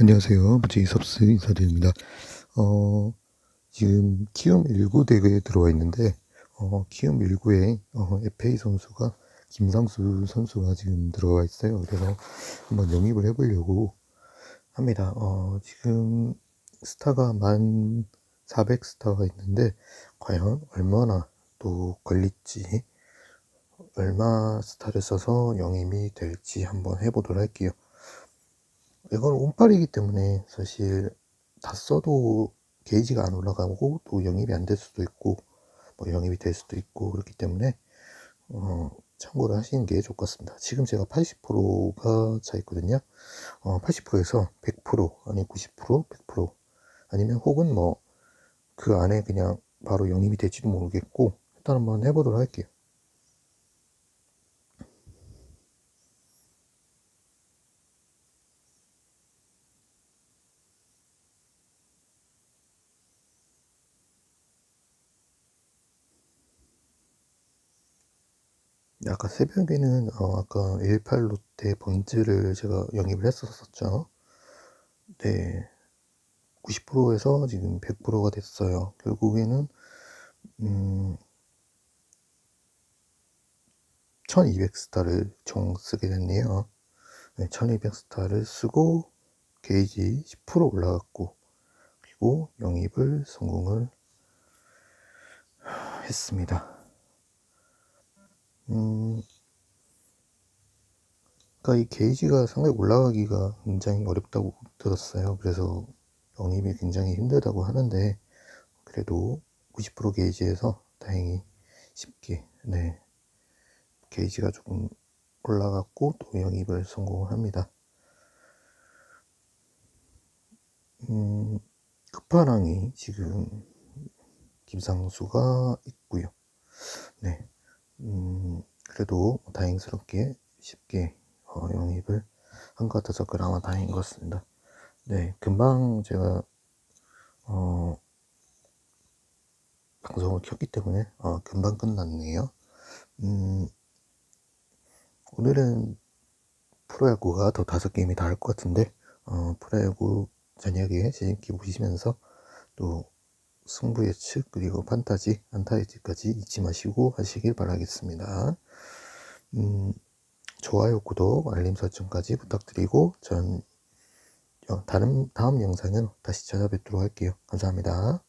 안녕하세요. 무지 섭스 인사드립니다. 어, 지금 키움 19 대회에 들어와 있는데, 어, 키움 19에 어, FA 선수가 김상수 선수가 지금 들어와 있어요. 그래서 한번 영입을 해보려고 합니다. 어, 지금 스타가 만 400 스타가 있는데, 과연 얼마나 또 걸릴지, 얼마 스타를 써서 영입이 될지 한번 해보도록 할게요. 이건 운빨이기 때문에 사실 다 써도 게이지가 안 올라가고 또 영입이 안 될 수도 있고 뭐 영입이 될 수도 있고 그렇기 때문에 어, 참고를 하시는 게 좋을 것 같습니다. 지금 제가 80%가 차 있거든요. 어, 80%에서 100% 아니 90% 100% 아니면 혹은 뭐 그 안에 그냥 바로 영입이 될지도 모르겠고 일단 한번 해보도록 할게요. 아까 새벽에는 어, 아까 18 롯데 번즈를 제가 영입을 했었었죠. 네, 90%에서 지금 100%가 됐어요. 결국에는 음, 1200스타를 총 쓰게 됐네요. 네, 1200스타를 쓰고 게이지 10% 올라갔고 그리고 영입을 성공을 했습니다. 음, 그러니까 이 게이지가 상당히 올라가기가 굉장히 어렵다고 들었어요. 그래서 영입이 굉장히 힘들다고 하는데 그래도 90% 게이지에서 다행히 쉽게 네 게이지가 조금 올라갔고 또 영입을 성공을 합니다. 음, 끝판왕이 지금 김상수가 있고요. 네. 음, 그래도 다행스럽게 쉽게 어, 영입을 한 것 같아서 그나마 다행인 것 같습니다. 네, 금방 제가 어, 방송을 켰기 때문에 어, 금방 끝났네요. 음, 오늘은 프로야구가 더 다섯 게임이 다 할 것 같은데 어, 프로야구 저녁에 재밌게 보시면서 또 승부 예측 그리고 판타지 안타 예측까지 잊지 마시고 하시길 바라겠습니다. 음, 좋아요 구독 알림 설정까지 부탁드리고 전 다른 다음 영상은 다시 찾아뵙도록 할게요. 감사합니다.